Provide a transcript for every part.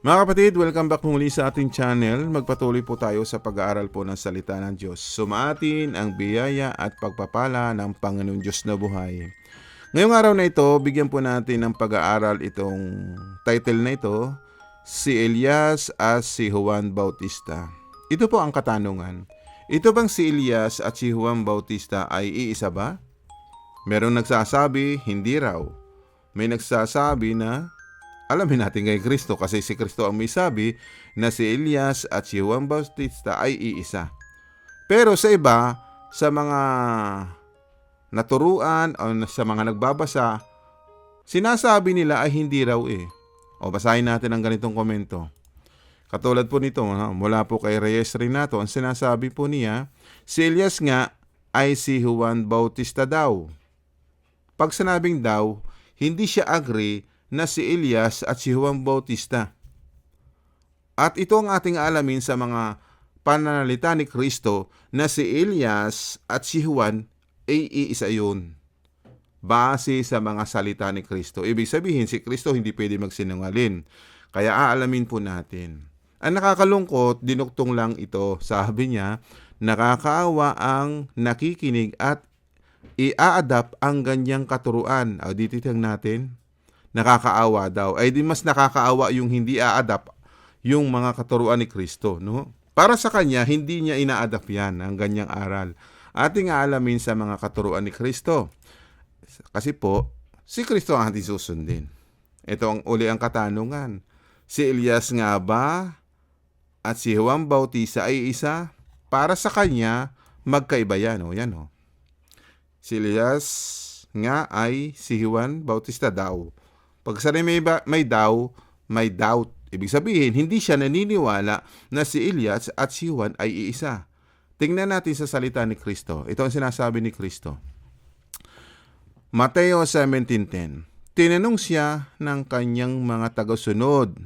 Mga kapatid, welcome back muli sa ating channel. Magpatuloy po tayo sa pag-aaral po ng salita ng Diyos. Sumatin ang biyaya at pagpapala ng Panginoon Diyos na buhay. Ngayong araw na ito, bigyan po natin ng pag-aaral itong title na ito, Si Elias at si Juan Bautista. Ito po ang katanungan. Ito bang si Elias at si Juan Bautista ay iisa ba? Merong nagsasabi, hindi raw. May nagsasabi na alamin natin kay Kristo kasi si Kristo ang may sabi na si Elias at si Juan Bautista ay iisa. Pero sa iba, sa mga naturuan o sa mga nagbabasa, sinasabi nila ay hindi raw eh. O basahin natin ang ganitong komento. Katulad po nito, mula po kay Reyes Renato, ang sinasabi po niya, si Elias nga ay si Juan Bautista daw. Pag sinabing daw, hindi siya agree na si Elias at si Juan Bautista. At ito ang ating alamin sa mga pananalita ni Kristo na si Elias at si Juan ay iisa yun. Base sa mga salita ni Kristo. Ibig sabihin, si Kristo hindi pwede magsinungalin. Kaya aalamin po natin. Ang nakakalungkot, dinuktong lang ito. Sabi niya, nakakaawa ang nakikinig at i-adapt ang ganyang katuruan. O, dito natin nakakaawa daw. Ay di mas nakakaawa yung hindi a-adapt yung mga katuruan ni Kristo, no? Para sa kanya, hindi niya ina-adapt yan, ang ganyang aral. Ating aalamin sa mga katuruan ni Kristo. Kasi po, si Kristo ang ating susundin. Ito ang uli ang katanungan. Si Elias nga ba at si Juan Bautista ay isa? Para sa kanya, magkaiba yan. O, yan o. Si Elias nga ay si Juan Bautista daw. Pag sa may, may daw, may doubt. Ibig sabihin, hindi siya naniniwala na si Elias at si Juan ay iisa. Tingnan natin sa salita ni Kristo. Ito ang sinasabi ni Kristo. Mateo 17.10 Tinanong siya ng kanyang mga tagasunod.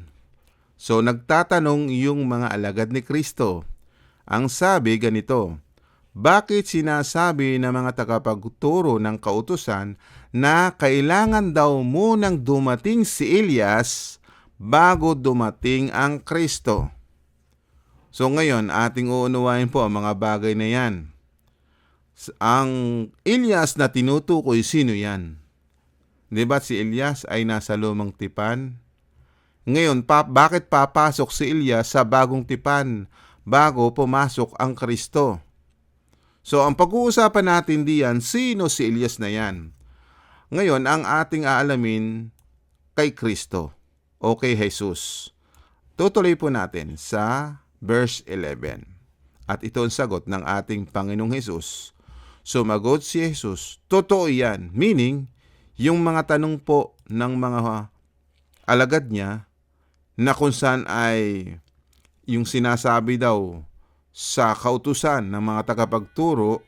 So nagtatanong yung mga alagad ni Kristo. Ang sabi ganito, bakit sinasabi ng mga tagapagturo ng kautusan na kailangan daw munang dumating si Elias bago dumating ang Kristo? So ngayon, ating uunawain po ang mga bagay na yan. Ang Elias na tinutukoy, sino yan? Di ba si Elias ay nasa lumang tipan? Ngayon, pa, bakit papasok si Elias sa bagong tipan bago pumasok ang Kristo? So, ang pag-uusapan natin diyan, sino si Elias na yan? Ngayon, ang ating aalamin kay Kristo o kay Jesus. Tutuloy po natin sa verse 11. At ito ang sagot ng ating Panginoong Jesus. Sumagot si Jesus, totoo yan. Meaning, yung mga tanong po ng mga alagad niya na kung saan ay yung sinasabi daw sa kautusan ng mga tagapagturo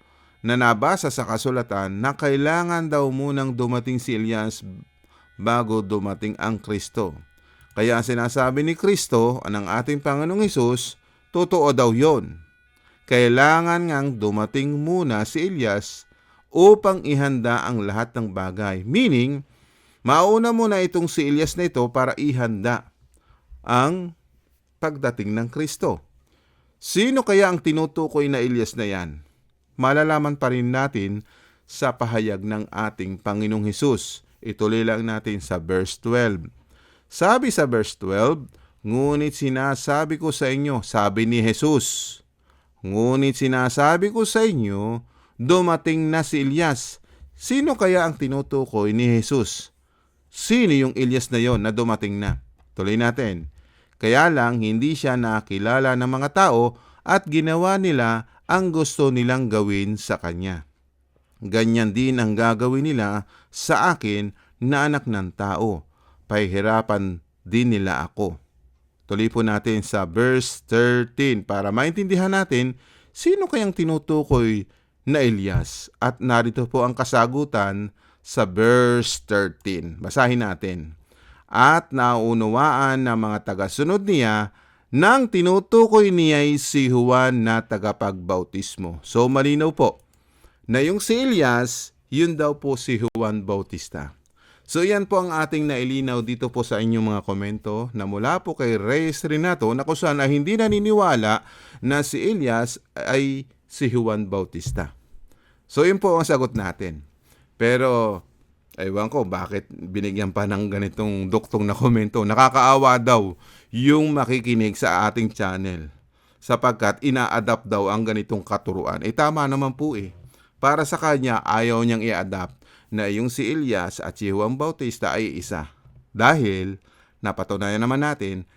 na nabasa sa kasulatan na kailangan daw munang dumating si Elias bago dumating ang Kristo. Kaya sinasabi ni Kristo ng ating Panginoong Hesus, totoo daw yon. Kailangan ngang dumating muna si Elias upang ihanda ang lahat ng bagay. Meaning, mauna muna itong si Elias na ito para ihanda ang pagdating ng Kristo. Sino kaya ang tinutukoy na Elias na yan? Malalaman pa rin natin sa pahayag ng ating Panginoong Hesus. Ituloy lang natin sa verse 12. Sabi sa verse 12, Ngunit sinasabi ko sa inyo, sabi ni Jesus, Ngunit sinasabi ko sa inyo, dumating na si Elias. Sino kaya ang tinutukoy ni Jesus? Sino yung Elias na yon na dumating na? Tuloy natin. Kaya lang hindi siya nakilala ng mga tao at ginawa nila ang gusto nilang gawin sa kanya. Ganyan din ang gagawin nila sa akin na anak ng tao. Pahihirapan din nila ako. Tuloy po natin sa verse 13 para maintindihan natin sino kayang tinutukoy na Elias. At narito po ang kasagutan sa verse 13. Basahin natin at naunawaan ng mga tagasunod niya nang tinutukoy niya si Juan na tagapagbautismo. So malinaw po na yung si Elias, yun daw po si Juan Bautista. So yan po ang ating nailinaw dito po sa inyong mga komento na mula po kay Reyes Renato na kung saan hindi naniniwala na si Elias ay si Juan Bautista. So yun po ang sagot natin. Pero ewan ko bakit binigyan pa ng ganitong duktong na komento. Nakakaawa daw yung makikinig sa ating channel sapagkat ina-adapt daw ang ganitong katuruan. Eh tama naman po eh. Para sa kanya, ayaw niyang i-adapt na yung si Elias at si Juan Bautista ay isa. Dahil, napatunayan naman natin,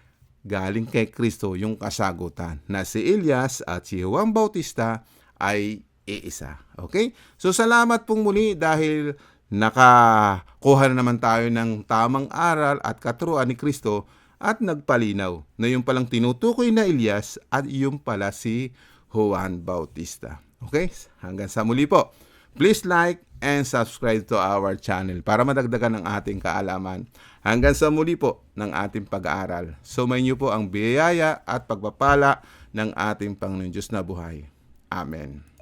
galing kay Kristo yung kasagutan na si Elias at si Juan Bautista ay iisa. Okay? So salamat pong muli dahil nakakuha na naman tayo ng tamang aral at katuruan ni Kristo at nagpalinaw na yung palang tinutukoy na Elias at yung pala si Juan Bautista. Okay? Hanggang sa muli po. Please like and subscribe to our channel para madagdagan ang ating kaalaman. Hanggang sa muli po ng ating pag-aaral. Sumayin niyo po ang biyaya at pagpapala ng ating Panginoon Diyos na buhay. Amen.